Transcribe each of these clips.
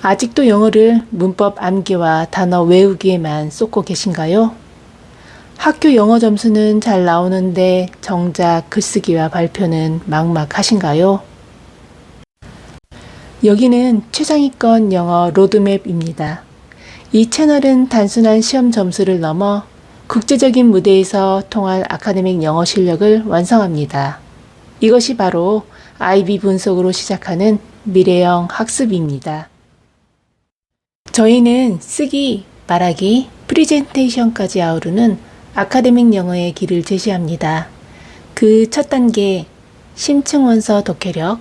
아직도 영어를 문법 암기와 단어 외우기에만 쏟고 계신가요? 학교 영어 점수는 잘 나오는데 정작 글쓰기와 발표는 막막하신가요? 여기는 최상위권 영어 로드맵입니다. 이 채널은 단순한 시험 점수를 넘어 국제적인 무대에서 통할 아카데믹 영어 실력을 완성합니다. 이것이 바로 IB 분석으로 시작하는 미래형 학습입니다. 저희는 쓰기, 말하기, 프리젠테이션까지 아우르는 아카데믹 영어의 길을 제시합니다. 그 첫 단계, 심층 원서 독해력,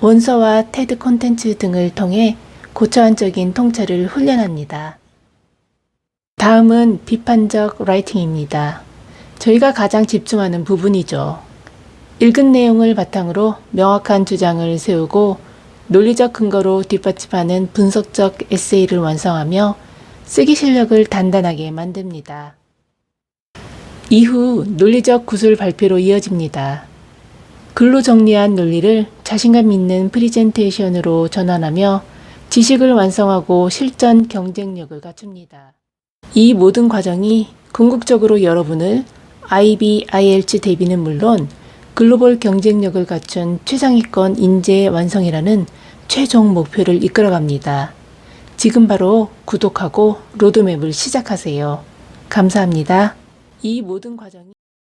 원서와 테드 콘텐츠 등을 통해 고차원적인 통찰을 훈련합니다. 다음은 비판적 라이팅입니다. 저희가 가장 집중하는 부분이죠. 읽은 내용을 바탕으로 명확한 주장을 세우고 논리적 근거로 뒷받침하는 분석적 에세이를 완성하며 쓰기 실력을 단단하게 만듭니다. 이후 논리적 구술 발표로 이어집니다. 글로 정리한 논리를 자신감 있는 프리젠테이션으로 전환하며 지식을 완성하고 실전 경쟁력을 갖춥니다. 이 모든 과정이 궁극적으로 여러분을 IB, IELTS 대비는 물론 글로벌 경쟁력을 갖춘 최상위권 인재 완성이라는 최종 목표를 이끌어갑니다. 지금 바로 구독하고 로드맵을 시작하세요. 감사합니다. 이 모든 과정이